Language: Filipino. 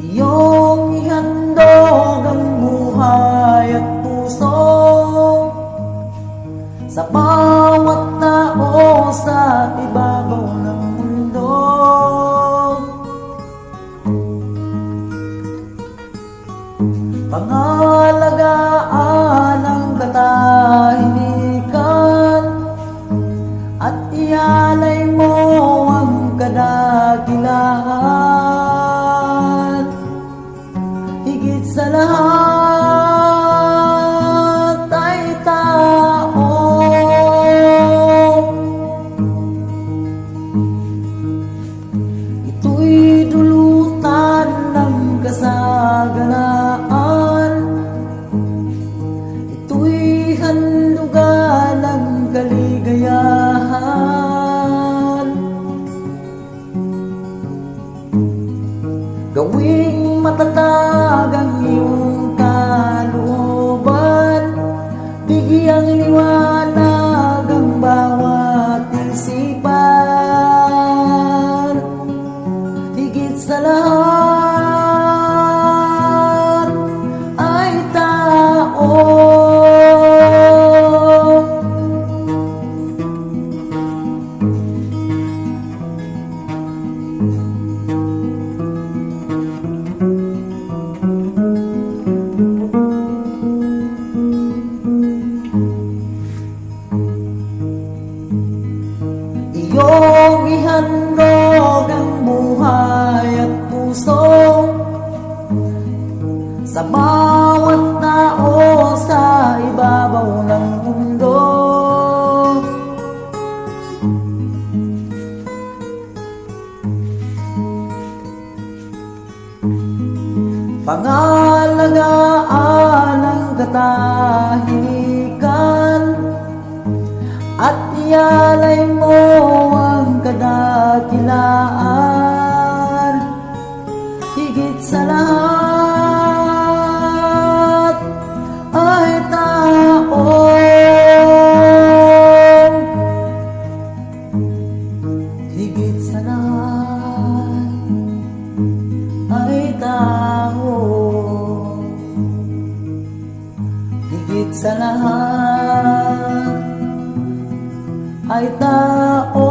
Iyong ihandog ang buhay at puso Sa bawat tao sa ibabaw ng mundo. Pangalaman ialay mo ang kadakilaan Higit sa lahat ay tao. Ito'y dulutan ng kasaganaan Gawing matatag ang iyong kalooban. Bigyang liwanag Iyong ihandog ang buhay at puso. Sa bawat tao sa ibabaw ng mundo. Pangalagaan ang katahimikan ialay mo ang kadakilaan. Higit sa lahat ay tao. Higit sa lahat ay tao. Higit sa lahat ay tao